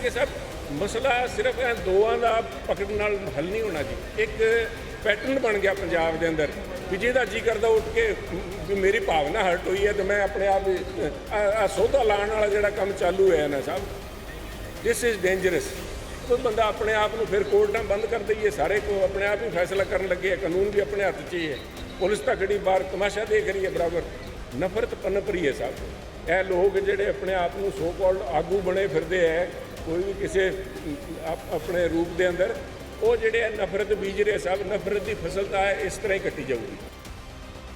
ਕਰਕੇ ਸਭ ਮਸਲਾ ਸਿਰਫ ਇਹ ਦੋਆਂ ਦਾ ਪਕੜ ਨਾਲ ਹੱਲ ਨਹੀਂ ਹੋਣਾ ਜੀ। ਇੱਕ ਪੈਟਰਨ ਬਣ ਗਿਆ ਪੰਜਾਬ ਦੇ ਅੰਦਰ ਵੀ ਜਿਹਦਾ ਜੀ ਕਰਦਾ ਉੱਠ ਕੇ, ਵੀ ਮੇਰੀ ਭਾਵਨਾ ਹਰਟ ਹੋਈ ਹੈ ਤੇ ਮੈਂ ਆਪਣੇ ਆਪ ਆ ਸੌਦਾ ਲਾਉਣ ਵਾਲਾ ਜਿਹੜਾ ਕੰਮ ਚਾਲੂ ਹੋਇਆ ਨਾ ਸਾਹਿਬ ਦਿਸ ਇਜ਼ ਡੇਂਜਰਸ ਕੋਈ ਬੰਦਾ ਆਪਣੇ ਆਪ ਨੂੰ ਫਿਰ ਕੋਰਟਾਂ ਬੰਦ ਕਰ ਦਈਏ, ਸਾਰੇ ਕੋ ਆਪਣੇ ਆਪ ਹੀ ਫੈਸਲਾ ਕਰਨ ਲੱਗੇ ਹੈ ਕਾਨੂੰਨ ਵੀ ਆਪਣੇ ਹੱਥ 'ਚ ਹੀ ਹੈ। ਪੁਲਿਸ ਤਾਂ ਘੜੀ ਬਾਹਰ ਤਮਾਸ਼ਾ ਦੇਖ ਰਹੀ ਹੈ ਬਰਾਬਰ। ਨਫ਼ਰਤ ਪਨਪ ਰਹੀ ਹੈ ਸਾਹਿਬ। ਇਹ ਲੋਕ ਜਿਹੜੇ ਆਪਣੇ ਆਪ ਨੂੰ ਸੋ ਕਾਲਡ ਆਗੂ ਬਣੇ ਫਿਰਦੇ ਹੈ ਕੋਈ ਵੀ ਕਿਸੇ ਆਪਣੇ ਰੂਪ ਦੇ ਅੰਦਰ, ਉਹ ਜਿਹੜੇ ਹੈ ਨਫ਼ਰਤ ਬੀਜ ਰਹੇ ਸਭ ਨਫ਼ਰਤ ਦੀ ਫਸਲ ਤਾਂ ਇਸ ਤਰ੍ਹਾਂ ਹੀ ਕੱਟੀ ਜਾਊਗੀ।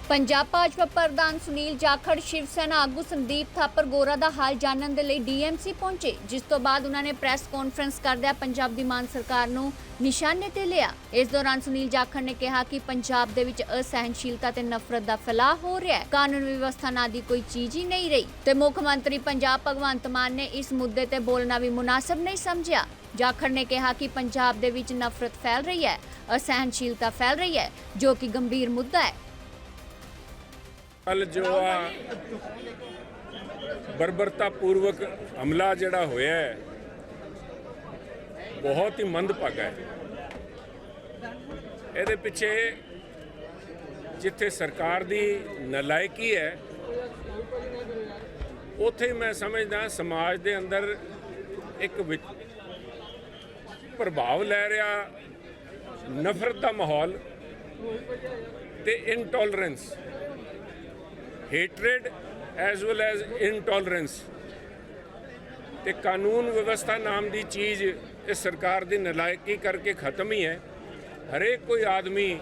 ਪੰਜਾਬ ਭਾਜਪਾ ਪ੍ਰਧਾਨ ਸੁਨੀਲ ਜਾਖੜ, ਸ਼ਿਵ ਸੈਨਾ ਆਗੂ ਸੰਦੀਪ ਥਾਪਰ ਗੋਰਾ ਦਾ ਹਾਲ ਜਾਣਨ ਦੇ ਲਈ ਡੀਐਮਸੀ ਪਹੁੰਚੇ, ਜਿਸ ਤੋਂ ਬਾਅਦ ਉਹਨਾਂ ਨੇ ਪ੍ਰੈਸ ਕਾਨਫਰੰਸ ਕਰਦਿਆਂ ਪੰਜਾਬ ਦੀ ਮਾਨ ਸਰਕਾਰ ਨੂੰ ਨਿਸ਼ਾਨੇ ਤੇ ਲਿਆ। ਇਸ ਦੌਰਾਨ ਸੁਨੀਲ ਜਾਖੜ ਨੇ ਕਿਹਾ ਕਿ ਪੰਜਾਬ ਦੇ ਵਿੱਚ ਅਸਹਿਣਸ਼ੀਲਤਾ ਤੇ ਨਫ਼ਰਤ ਦਾ ਫੈਲਾਅ ਹੋ ਰਿਹਾ ਹੈ। ਕਾਨੂੰਨ ਵਿਵਸਥਾ ਨਾਂ ਦੀ ਕੋਈ ਚੀਜ਼ ਹੀ ਨਹੀਂ ਰਹੀ। ਤੇ ਮੁੱਖ ਮੰਤਰੀ ਪੰਜਾਬ ਭਗਵੰਤ ਮਾਨ ਨੇ ਇਸ ਮੁੱਦੇ ਤੇ ਬੋਲਣਾ ਵੀ ਮੁਨਾਸਬ ਨਹੀਂ ਸਮਝਿਆ। ਜਾਖੜ ਨੇ ਕਿਹਾ ਕਿ ਪੰਜਾਬ ਦੇ ਵਿੱਚ ਨਫ਼ਰਤ ਫੈਲ ਰਹੀ ਹੈ, ਅਸਹਿਣਸ਼ੀਲਤਾ ਫੈਲ ਰਹੀ ਹੈ, ਜੋ ਕਿ ਗੰਭੀਰ ਮੁੱਦਾ ਹੈ। ਕੱਲ ਜੋ ਆ ਬਰਬਰਤਾ ਪੂਰਵਕ ਹਮਲਾ ਜਿਹੜਾ ਹੋਇਆ ਹੈ, ਬਹੁਤ ਹੀ ਮੰਦਭਾਗਾ ਹੈ। ਇਹਦੇ ਪਿੱਛੇ ਜਿੱਥੇ ਸਰਕਾਰ ਦੀ ਨਲਾਇਕੀ ਹੈ, ਉੱਥੇ ਮੈਂ ਸਮਝਦਾ ਸਮਾਜ ਦੇ ਅੰਦਰ ਇੱਕ ਪ੍ਰਭਾਵ ਲੈ ਰਿਹਾ, ਨਫ਼ਰਤ ਦਾ ਮਾਹੌਲ ਤੇ ਇਨਟੋਲਰੈਂਸ hatred as well as intolerance. ਤੇ ਕਾਨੂੰਨ ਵਿਵਸਥਾ ਨਾਮ ਦੀ ਚੀਜ਼ ਇਸ ਸਰਕਾਰ ਦੀ ਨਲਾਇਕੀ ਕਰਕੇ ਖਤਮ ਹੀ ਹੈ। ਹਰੇਕ ਕੋਈ ਆਦਮੀ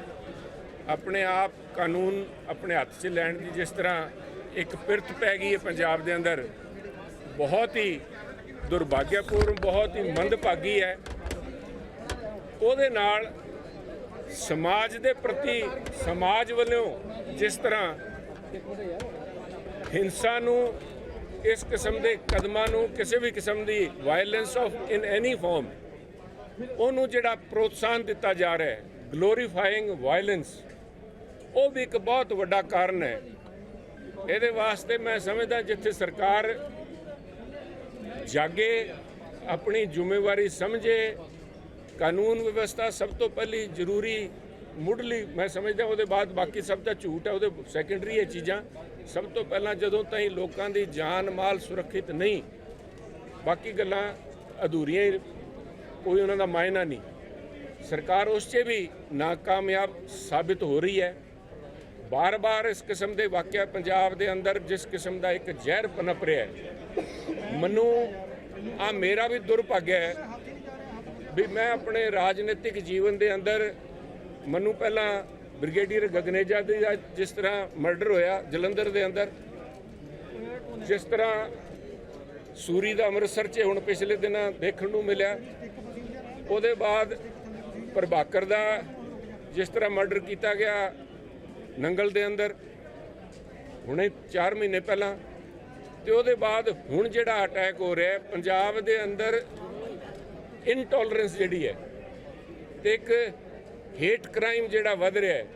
ਆਪਣੇ ਆਪ ਕਾਨੂੰਨ ਆਪਣੇ ਹੱਥ 'ਚ ਲੈਣ ਦੀ ਜਿਸ ਤਰ੍ਹਾਂ ਇੱਕ ਪਿਰਤ ਪੈ ਗਈ ਹੈ ਪੰਜਾਬ ਦੇ ਅੰਦਰ, ਬਹੁਤ ਹੀ ਦੁਰਭਾਗਿਆਪੂਰਨ, ਬਹੁਤ ਹੀ ਮੰਦਭਾਗੀ ਹੈ। ਉਹਦੇ ਨਾਲ ਸਮਾਜ ਦੇ ਪ੍ਰਤੀ, ਸਮਾਜ ਵੱਲੋਂ ਜਿਸ ਤਰ੍ਹਾਂ ਹਿੰਸਾ ਨੂੰ, ਇਸ ਕਿਸਮ ਦੇ ਕਦਮਾਂ ਨੂੰ, ਕਿਸੇ ਵੀ ਕਿਸਮ ਦੀ violence of in any form ਉਹਨੂੰ ਜਿਹੜਾ ਪ੍ਰੋਤਸਾਹਨ ਦਿੱਤਾ ਜਾ ਰਿਹਾ ਹੈ ਗਲੋਰੀਫਾਈਂਗ ਵਾਇਲੈਂਸ ਉਹ ਵੀ ਇੱਕ ਬਹੁਤ ਵੱਡਾ ਕਾਰਨ ਹੈ। ਇਹਦੇ ਵਾਸਤੇ ਮੈਂ ਸਮਝਦਾ ਜਿੱਥੇ ਸਰਕਾਰ ਜਾਗੇ, ਆਪਣੀ ਜ਼ਿੰਮੇਵਾਰੀ ਸਮਝੇ, ਕਾਨੂੰਨ ਵਿਵਸਥਾ ਸਭ ਤੋਂ ਪਹਿਲੀ ਜ਼ਰੂਰੀ ਮੁੱਢਲੀ ਮੈਂ ਸਮਝਦਾ ਉਹਦੇ ਬਾਅਦ ਬਾਕੀ ਸਭ ਤਾਂ ਝੂਠ ਹੈ, ਉਹਦੇ ਸੈਕੰਡਰੀ ਇਹ ਚੀਜ਼ਾਂ। ਸਭ ਤੋਂ ਪਹਿਲਾਂ ਜਦੋਂ ਤਾਈਂ ਲੋਕਾਂ ਦੀ ਜਾਨ ਮਾਲ ਸੁਰੱਖਿਅਤ ਨਹੀਂ, ਬਾਕੀ ਗੱਲਾਂ ਅਧੂਰੀਆਂ ਹੀ, ਕੋਈ ਉਹਨਾਂ ਦਾ ਮਾਇਨਾ ਨਹੀਂ। ਸਰਕਾਰ ਉਸ 'ਚ ਵੀ ਨਾਕਾਮਯਾਬ ਸਾਬਿਤ ਹੋ ਰਹੀ ਹੈ। ਬਾਰ-ਬਾਰ ਇਸ ਕਿਸਮ ਦੇ ਵਾਕਿਆ ਪੰਜਾਬ ਦੇ ਅੰਦਰ ਜਿਸ ਕਿਸਮ ਦਾ ਇੱਕ ਜ਼ਹਿਰ ਪਨਪ ਰਿਹਾ ਹੈ, ਮੈਨੂੰ ਆ ਮੇਰਾ ਵੀ ਦੁਰਭਾਗਿਆ ਹੈ ਵੀ ਮੈਂ ਆਪਣੇ ਰਾਜਨੀਤਿਕ ਜੀਵਨ ਦੇ ਅੰਦਰ ਮੈਨੂੰ ਪਹਿਲਾਂ ਬ੍ਰਿਗੇਡੀਅਰ ਗਗਨੇਜਾ ਦੇ ਦਾ ਜਿਸ ਤਰ੍ਹਾਂ ਮਰਡਰ ਹੋਇਆ ਜਲੰਧਰ ਦੇ ਅੰਦਰ, ਜਿਸ ਤਰ੍ਹਾਂ ਸੂਰੀ ਦਾ ਅੰਮ੍ਰਿਤਸਰ 'ਚ ਹੁਣ ਪਿਛਲੇ ਦਿਨਾਂ ਦੇਖਣ ਨੂੰ ਮਿਲਿਆ, ਉਹਦੇ ਬਾਅਦ ਪ੍ਰਭਾਕਰ ਦਾ ਜਿਸ ਤਰ੍ਹਾਂ ਮਰਡਰ ਕੀਤਾ ਗਿਆ ਨੰਗਲ ਦੇ ਅੰਦਰ, ਹੁਣੇ 4 ਮਹੀਨੇ ਪਹਿਲਾਂ, ਤੇ ਉਹਦੇ ਬਾਅਦ ਹੁਣ ਜਿਹੜਾ ਅਟੈਕ ਹੋ ਰਿਹਾ ਪੰਜਾਬ ਦੇ ਅੰਦਰ ਇਨਟੋਲਰੈਂਸ ਜਿਹੜੀ ਹੈ, ਤੇ ਇੱਕ ਹੇਟ ਕ੍ਰਾਈਮ ਜਿਹੜਾ ਵੱਧ ਰਿਹਾ ਹੈ,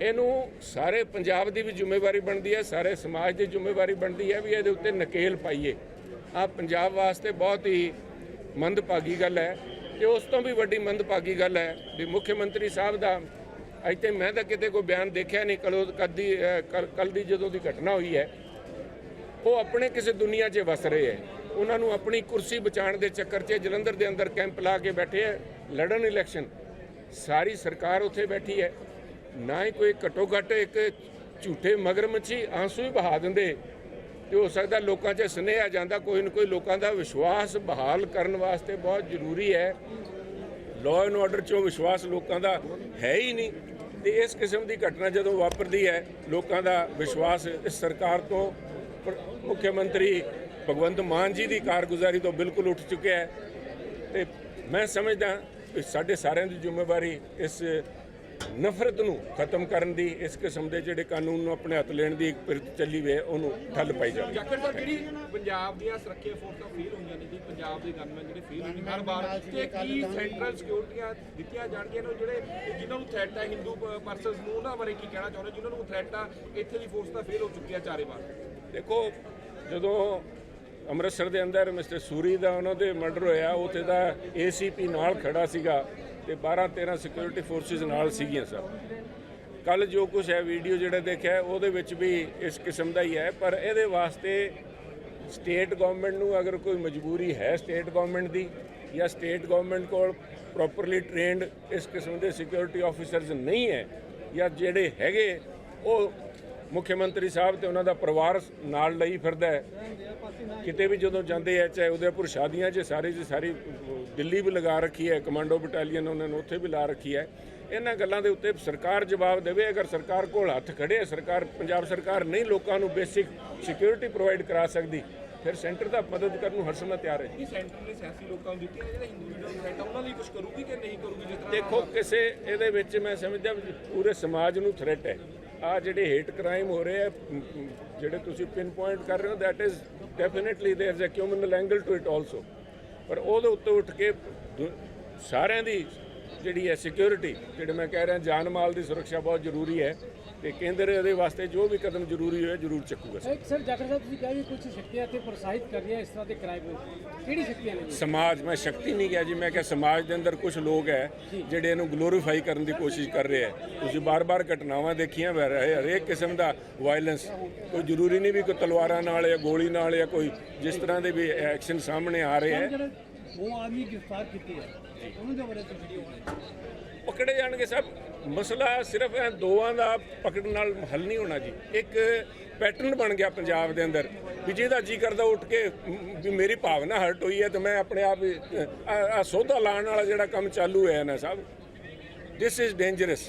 ਇਹਨੂੰ ਸਾਰੇ ਪੰਜਾਬ ਦੀ ਵੀ ਜ਼ਿੰਮੇਵਾਰੀ ਬਣਦੀ ਹੈ, ਸਾਰੇ ਸਮਾਜ ਦੀ ਜ਼ਿੰਮੇਵਾਰੀ ਬਣਦੀ ਹੈ ਵੀ ਇਹਦੇ ਉੱਤੇ ਨਕੇਲ ਪਾਈਏ। ਆ ਪੰਜਾਬ ਵਾਸਤੇ ਬਹੁਤ ਹੀ ਮੰਦਭਾਗੀ ਗੱਲ ਹੈ ਤੇ ਉਸ ਤੋਂ ਵੀ ਵੱਡੀ ਮੰਦਭਾਗੀ ਗੱਲ ਹੈ ਵੀ ਮੁੱਖ ਮੰਤਰੀ ਸਾਹਿਬ ਦਾ ਅੱਜ ਤੇ ਮੈਂ ਤਾਂ ਕਿਤੇ ਕੋਈ ਬਿਆਨ ਦੇਖਿਆ ਨਹੀਂ ਕਲੋ ਕਦੀ ਕੱਲ ਦੀ ਜਦੋਂ ਦੀ ਘਟਨਾ ਹੋਈ ਹੈ, ਉਹ ਆਪਣੇ ਕਿਸੇ ਦੁਨੀਆ 'ਚ ਵਸ ਰਹੇ ਹੈ। ਉਹਨਾਂ ਨੂੰ ਆਪਣੀ ਕੁਰਸੀ ਬਚਾਉਣ ਦੇ ਚੱਕਰ 'ਚ ਜਲੰਧਰ ਦੇ ਅੰਦਰ ਕੈਂਪ ਲਾ ਕੇ ਬੈਠੇ ਹੈ ਲੜਨ ਇਲੈਕਸ਼ਨ ਸਾਰੀ ਸਰਕਾਰ ਉੱਥੇ ਬੈਠੀ ਹੈ। ਨਾ ਹੀ ਕੋਈ ਘੱਟੋ ਘੱਟ ਇੱਕ ਝੂਠੇ ਮਗਰਮੱਛੀ ਆਂਸੂ ਹੀ ਬਹਾ ਦਿੰਦੇ। ਤੇ ਹੋ ਸਕਦਾ ਲੋਕਾਂ 'ਚ ਸੁਨੇਹਾ ਜਾਂਦਾ, ਕੋਈ ਨਾ ਕੋਈ ਲੋਕਾਂ ਦਾ ਵਿਸ਼ਵਾਸ ਬਹਾਲ ਕਰਨ ਵਾਸਤੇ ਬਹੁਤ ਜ਼ਰੂਰੀ ਹੈ। ਲਾਅ ਐਂਡ ਆਰਡਰ 'ਚੋਂ ਵਿਸ਼ਵਾਸ ਲੋਕਾਂ ਦਾ ਹੈ ਹੀ ਨਹੀਂ। ਤੇ ਇਸ ਕਿਸਮ ਦੀ ਘਟਨਾ ਜਦੋਂ ਵਾਪਰਦੀ ਹੈ, ਲੋਕਾਂ ਦਾ ਵਿਸ਼ਵਾਸ ਇਸ ਸਰਕਾਰ ਤੋਂ ਮੁੱਖ ਮੰਤਰੀ ਭਗਵੰਤ ਮਾਨ ਜੀ ਦੀ ਕਾਰਗੁਜ਼ਾਰੀ ਤੋਂ ਬਿਲਕੁਲ ਉੱਠ ਚੁੱਕਿਆ ਹੈ। ਤੇ ਮੈਂ ਸਮਝਦਾ ਸਾਡੇ ਸਾਰਿਆਂ ਦੀ ਜ਼ਿੰਮੇਵਾਰੀ ਇਸ ਨਫ਼ਰਤ ਨੂੰ ਖਤਮ ਕਰਨ ਦੀ ਇਸ ਕਿਸਮ ਦੇ ਜਿਹੜੇ ਕਾਨੂੰਨ ਨੂੰ ਆਪਣੇ ਹੱਥ ਲੈਣ ਦੀ ਇੱਕ ਪਿਰਤ ਚੱਲੀ ਵੇ ਉਹਨੂੰ ਠੱਲ ਪਾਈ ਜਾਵੇ। ਜਾਖੜ ਸਾਹਿਬ ਜਿਹੜੀ ਪੰਜਾਬ ਦੀਆਂ ਸੁਰੱਖਿਆ ਫੋਰਸਾਂ ਫੇਲ ਹੋਈਆਂ ਨੇ ਜੀ ਪੰਜਾਬ ਦੇ ਗਨਮੈਨ ਜਿਹੜੇ ਫੇਲ ਹੋਏ ਨੇ ਹਰ ਵਾਰ ਤੇ ਕੀ ਸੈਂਟਰਲ ਸਿਕਿਉਰਿਟੀਆਂ ਦਿੱਤੀਆਂ ਜਾਣਗੀਆਂ ਨੇ ਜਿਹੜੇ ਜਿਨ੍ਹਾਂ ਨੂੰ ਥ੍ਰੈਟ ਹੈ ਹਿੰਦੂ ਪਰਸਨਸ ਨੂੰ ਉਹਨਾਂ ਬਾਰੇ ਕੀ ਕਹਿਣਾ ਚਾਹੁੰਦੇ ਜਿਨ੍ਹਾਂ ਨੂੰ ਥ੍ਰੈਟ ਆ ਇੱਥੇ ਦੀ ਫੋਰਸ ਤਾਂ ਫੇਲ ਹੋ ਚੁੱਕੀ ਆ ਚਾਰੇ ਵਾਰ ਦੇਖੋ ਜਦੋਂ ਅੰਮ੍ਰਿਤਸਰ ਦੇ ਅੰਦਰ ਮਿਸਟਰ ਸੂਰੀ ਦਾ ਉਹਨਾਂ ਦੇ ਮਰਡਰ ਹੋਇਆ, ਉੱਥੇ ਦਾ ਏਸੀਪੀ ਨਾਲ ਖੜਾ ਸੀਗਾ ਤੇ 12 13 ਸਿਕਿਉਰਿਟੀ ਫੋਰਸਿਸ ਨਾਲ ਸੀਗੀਆਂ ਸਰ ਕੱਲ ਜੋ ਕੁਝ ਹੈ ਵੀਡੀਓ ਜਿਹੜਾ ਦੇਖਿਆ, ਉਹਦੇ ਵਿੱਚ ਵੀ ਇਸ ਕਿਸਮ ਦਾ ਹੀ ਹੈ, ਪਰ ਇਹਦੇ ਵਾਸਤੇ ਸਟੇਟ ਗਵਰਨਮੈਂਟ ਨੂੰ ਅਗਰ ਕੋਈ ਮਜਬੂਰੀ ਹੈ ਸਟੇਟ ਗਵਰਨਮੈਂਟ ਦੀ ਜਾਂ ਸਟੇਟ ਗਵਰਨਮੈਂਟ ਕੋਲ ਪ੍ਰੋਪਰਲੀ ਟ੍ਰੇਨਡ ਇਸ ਕਿਸਮ ਦੇ ਸਿਕਿਉਰਿਟੀ ਆਫੀਸਰਸ ਨਹੀਂ ਹੈ ਜਾਂ ਜਿਹੜੇ ਹੈਗੇ, ਉਹ ਮੁੱਖ ਮੰਤਰੀ ਸਾਹਿਬ ਤੇ ਉਹਨਾਂ ਦਾ ਪਰਿਵਾਰ ਨਾਲ ਲਈ ਫਿਰਦਾ ਹੈ। ਕਿਤੇ ਵੀ ਜਦੋਂ ਜਾਂਦੇ ਆ ਚਾਹੇ ਉਦੈਪੁਰ ਸ਼ਾਦੀਆਂ 'ਚ ਸਾਰੀ ਦੀ ਸਾਰੀ ਦਿੱਲੀ ਵੀ ਲਗਾ ਰੱਖੀ ਹੈ ਕਮਾਂਡੋ ਬਟਾਲੀਅਨ ਉਹਨਾਂ ਨੇ ਉੱਥੇ ਵੀ ਲਾ ਰੱਖੀ ਹੈ। ਇਹਨਾਂ ਗੱਲਾਂ ਦੇ ਉੱਤੇ ਸਰਕਾਰ ਜਵਾਬ ਦੇਵੇ ਅਗਰ ਸਰਕਾਰ ਕੋਲ ਹੱਥ ਖੜੇ ਸਰਕਾਰ ਪੰਜਾਬ ਸਰਕਾਰ ਨਹੀਂ ਲੋਕਾਂ ਨੂੰ ਬੇਸਿਕ ਸਿਕਿਉਰਿਟੀ ਪ੍ਰੋਵਾਈਡ ਕਰਾ ਸਕਦੀ ਫਿਰ ਸੈਂਟਰ ਦਾ ਮਦਦ ਕਰਨ ਨੂੰ ਹਰ ਸਮੇਂ ਤਿਆਰ ਹੈ। ਕੀ ਸੈਂਟਰ ਨੇ ਸਿਆਸੀ ਲੋਕਾਂ ਨੂੰ ਦਿੱਤੀਆਂ ਨੇ ਜਿਹੜੇ ਹਿੰਦੂ ਲੀਡਰ ਥ੍ਰੈਟ ਉਹਨਾਂ ਲਈ ਕੁਝ ਕਰੂਗੀ ਕਿ ਨਹੀਂ ਕਰੂਗੀ ਜਿਸ ਤਰ੍ਹਾਂ ਦੇਖੋ ਕਿਸੇ ਇਹਦੇ ਵਿੱਚ ਮੈਂ ਸਮਝਦਾ ਪੂਰੇ ਸਮਾਜ ਨੂੰ ਥ੍ਰੈਟ ਹੈ। ਆ ਜਿਹੜੇ ਹੇਟ ਕ੍ਰਾਈਮ ਹੋ ਰਹੇ ਆ ਮ, ਮ, ਜਿਹੜੇ ਤੁਸੀਂ ਪਿਨ ਪੁਆਇੰਟ ਕਰ ਰਹੇ ਹੋ that is definitely there is a criminal angle to it also ਪਰ ਉਹਦੇ ਉੱਤੇ ਉੱਠ ਕੇ ਦੁ- ਸਾਰਿਆਂ ਦੀ ਜਿਹੜੀ ਹੈ ਸਿਕਿਉਰਿਟੀ ਜਿਹੜੇ ਮੈਂ ਕਹਿ ਰਿਹਾ ਜਾਨ ਮਾਲ ਦੀ ਸੁਰੱਖਿਆ ਬਹੁਤ ਜ਼ਰੂਰੀ ਹੈ ਤੇ ਕੇਂਦਰ ਇਹਦੇ ਵਾਸਤੇ ਜੋ ਵੀ ਕਦਮ ਜ਼ਰੂਰੀ ਹੋਏ ਜ਼ਰੂਰ ਚੱਕੂਗਾ ਇੱਕ ਸਰ ਜਾਖੜ ਸਾਹਿਬ ਤੁਸੀਂ ਕਿਹਾ ਵੀ ਕੁਝ ਸ਼ਕਤੀਆਂ ਇੱਥੇ ਪ੍ਰੋਤਸਾਹਿਤ ਕਰ ਰਹੀਆਂ ਇਸ ਤਰ੍ਹਾਂ ਦੇ ਕ੍ਰਾਈਮ ਕਿਹੜੀ ਸ਼ਕਤੀਆਂ ਨੇ? ਸਮਾਜ ਮੈਂ ਸ਼ਕਤੀ ਨਹੀਂ ਕਿਹਾ ਜੀ ਮੈਂ ਕਿਹਾ ਸਮਾਜ ਦੇ ਅੰਦਰ ਕੁਝ ਲੋਕ ਹੈ ਜਿਹੜੇ ਇਹਨੂੰ ਗਲੋਰੀਫਾਈ ਕਰਨ ਦੀ ਕੋਸ਼ਿਸ਼ ਕਰ ਰਹੇ ਹੈ। ਤੁਸੀਂ ਬਾਰ-ਬਾਰ ਘਟਨਾਵਾਂ ਦੇਖੀਆਂ ਵੈ ਰਹੇ ਹਰੇਕ ਕਿਸਮ ਦਾ ਵਾਇਲੈਂਸ ਕੋਈ ਜ਼ਰੂਰੀ ਨਹੀਂ ਵੀ ਕੋਈ ਤਲਵਾਰਾਂ ਨਾਲ ਜਾਂ ਗੋਲੀ ਨਾਲ ਜਾਂ ਕੋਈ ਜਿਸ ਤਰ੍ਹਾਂ ਦੇ ਵੀ ਐਕਸ਼ਨ ਸਾਹਮਣੇ ਆ ਰਹੇ ਹੈ। ਜਿਹੜੇ ਆਦਮੀ ਗ੍ਰਿਫਤਾਰ ਕੀਤੇ ਆ। ਉਹਨਾਂ ਦੇ ਬਾਰੇ ਤੁਸੀਂ ਕੀ ਪਕੜੇ ਜਾਣਗੇ ਸਭ ਮਸਲਾ ਸਿਰਫ ਇਹ ਦੋਵਾਂ ਦਾ ਪਕੜਨ ਨਾਲ ਹੱਲ ਨਹੀਂ ਹੋਣਾ ਜੀ। ਇੱਕ ਪੈਟਰਨ ਬਣ ਗਿਆ ਪੰਜਾਬ ਦੇ ਅੰਦਰ ਵੀ ਜਿਹਦਾ ਜੀ ਕਰਦਾ ਉੱਠ ਕੇ ਵੀ ਮੇਰੀ ਭਾਵਨਾ ਹਰਟ ਹੋਈ ਹੈ ਤੇ ਮੈਂ ਆਪਣੇ ਆਪ ਹੀ, ਆ ਸੋਧਾ ਲਾਉਣ ਵਾਲਾ ਜਿਹੜਾ ਕੰਮ ਚਾਲੂ ਹੋਇਆ ਨਾ ਸਾਹਿਬ ਦਿਸ ਇਜ਼ ਡੇਂਜਰਸ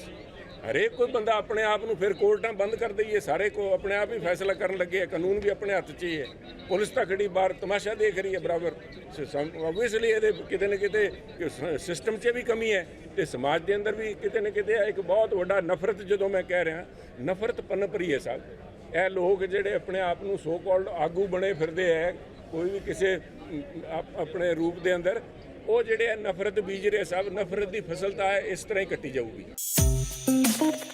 ਹਰੇਕ ਕੋਈ ਬੰਦਾ ਆਪਣੇ ਆਪ ਨੂੰ ਫਿਰ ਕੋਰਟਾਂ ਬੰਦ ਕਰ ਦਈਏ, ਸਾਰੇ ਕੋ ਆਪਣੇ ਆਪ ਹੀ ਫੈਸਲਾ ਕਰਨ ਲੱਗੇ ਹੈ ਕਾਨੂੰਨ ਵੀ ਆਪਣੇ ਹੱਥ 'ਚ ਹੀ ਹੈ। ਪੁਲਿਸ ਤਾਂ ਖੜੀ ਬਾਹਰ ਤਮਾਸ਼ਾ ਦੇਖ ਰਹੀ ਹੈ, ਬਰਾਬਰ। ਆਬਵੀਅਸਲੀ ਇਹਦੇ ਕਿਤੇ ਨਾ ਕਿਤੇ ਸਿਸਟਮ 'ਚ ਵੀ ਕਮੀ ਹੈ ਤੇ ਸਮਾਜ ਦੇ ਅੰਦਰ ਵੀ ਕਿਤੇ ਨਾ ਕਿਤੇ ਇੱਕ ਬਹੁਤ ਵੱਡਾ ਨਫ਼ਰਤ ਜਦੋਂ ਮੈਂ ਕਹਿ ਰਿਹਾ, ਨਫ਼ਰਤ ਪਨਪ ਰਹੀ ਹੈ ਸਾਹਿਬ ਇਹ ਲੋਕ ਜਿਹੜੇ ਆਪਣੇ ਆਪ ਨੂੰ ਸੋ ਕਾਲਡ ਆਗੂ ਬਣੇ ਫਿਰਦੇ ਹੈ ਕੋਈ ਵੀ ਕਿਸੇ ਆਪਣੇ ਰੂਪ ਦੇ ਅੰਦਰ, ਉਹ ਜਿਹੜੇ ਆ ਨਫ਼ਰਤ ਬੀਜ ਰਹੇ ਸਭ, ਨਫ਼ਰਤ ਦੀ ਫਸਲ ਤਾਂ ਇਸ ਤਰ੍ਹਾਂ ਹੀ ਕੱਟੀ ਜਾਊਗੀ। Thank you.